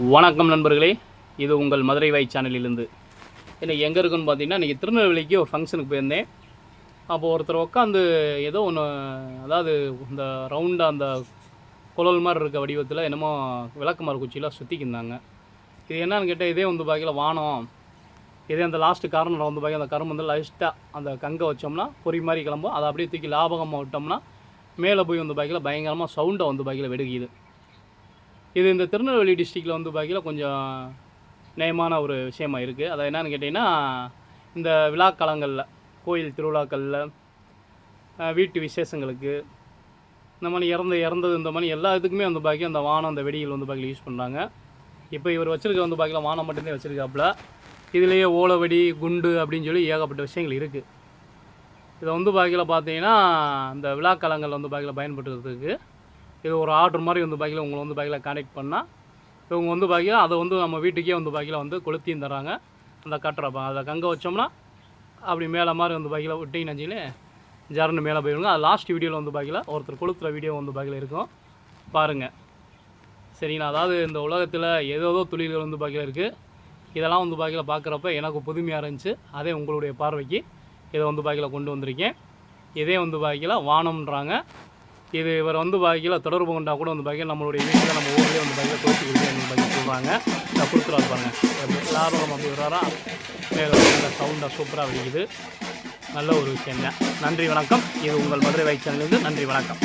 வணக்கம் நண்பர்களே. இது உங்கள் மதுரை வாய் சேனலிலிருந்து. இன்னைக்கு எங்கே இருக்குன்னு பார்த்தீங்கன்னா இன்றைக்கி திருநெல்வேலிக்கு ஒரு ஃபங்க்ஷனுக்கு போயிருந்தேன். அப்போது ஒருத்தர் உட்காந்து ஏதோ ஒன்று அதாவது இந்த ரவுண்டாக அந்த குழல் மாதிரி இருக்க வடிவத்தில் என்னமோ விளக்குமாறு குச்சியெலாம் சுற்றிக்கிருந்தாங்க இது என்னன்னு கேட்டால் இதே வந்து பார்க்கல வானம். இதே அந்த லாஸ்ட்டு காரணம் வந்து பார்க்க அந்த கரும்பு வந்து லைஸ்ட்டாக அந்த கங்கை வச்சோம்னா பொறி மாதிரி கிளம்பும். அதை அப்படியே தூக்கி லாபகமாக விட்டோம்னா மேலே போய் வந்து பார்க்கல பயங்கரமாக சவுண்டை வந்து பார்க்கல வெடுக்குது. இது இந்த திருநெல்வேலி டிஸ்ட்ரிக்டில் வந்து பார்க்கல கொஞ்சம் நயமான ஒரு விஷயமா இருக்குது அதை என்னென்னு கேட்டிங்கன்னா இந்த விழாக்காலங்களில் கோயில் திருவிழாக்களில் வீட்டு விசேஷங்களுக்கு இந்த மாதிரி இறந்து இறந்தது இந்த மாதிரி எல்லா இதுக்குமே வந்து பாக்கி அந்த வானம் அந்த வெடிகள் வந்து பாக்கியில் யூஸ் பண்ணுறாங்க இப்போ இவர் வச்சுருக்க வந்து பாக்கியில் வானம் மட்டும்தான் வச்சுருக்காப்புல. இதுலேயே ஓலவெடி குண்டு அப்படின்னு சொல்லி ஏகப்பட்ட விஷயங்கள் இருக்குது இதை வந்து பாக்கியில் பார்த்தீங்கன்னா இந்த விழாக்காலங்கள் வந்து பாக்கியில் பயன்படுத்துறதுக்கு இது ஒரு ஆர்டர் மாதிரி வந்து பாக்கியில் உங்களை வந்து பாக்கியில் கனெக்ட் பண்ணால் இவங்க வந்து பாக்கியில் அதை வந்து நம்ம வீட்டுக்கே வந்து பாக்கியில் வந்து கொளுத்தியும் தராங்க அந்த கட்டுறப்ப அதை கங்க வச்சோம்னா அப்படி மேலே மாதிரி வந்து பாக்கியில் விட்டிங்கன்னு வச்சுங்களே ஜரன்னு மேலே போயிடுங்க அது லாஸ்ட் வீடியோவில் வந்து பாக்கியில் ஒருத்தர் கொளுத்துற வீடியோ வந்து பாக்கியில் இருக்கும் பாருங்கள் சரிங்களா அதாவது இந்த உலகத்தில் ஏதேதோ தொழில்கள் வந்து பாக்கியில் இருக்குது இதெல்லாம் வந்து பாக்கியில் பார்க்குறப்ப எனக்கு புதுமையாக இருந்துச்சு அதே உங்களுடைய பார்வைக்கு இதை வந்து பாக்கியில் கொண்டு வந்திருக்கேன் இதே வந்து பாக்கியில் வானம்ன்றாங்க இது இவர் வந்து பாக்கியில் தொடர்பு கொண்டா கூட வந்து பாக்கியில் நம்மளுடைய வீட்டில் நம்ம ஊர்லேயே வந்து பாக்கியில் தோற்று கொடுக்கணும் பாக்கி சொல்கிறாங்க இதை கொடுத்துருவாரு பாருங்க. எல்லாரும் நம்ம அப்படி வர்றாரா? மேலே நல்ல சவுண்டாக சூப்பராக வெடிக்குது நல்ல ஒரு விஷயம் தான் நன்றி வணக்கம். இது உங்கள் மதுரை வைச்சனிலிருந்து நன்றி வணக்கம்.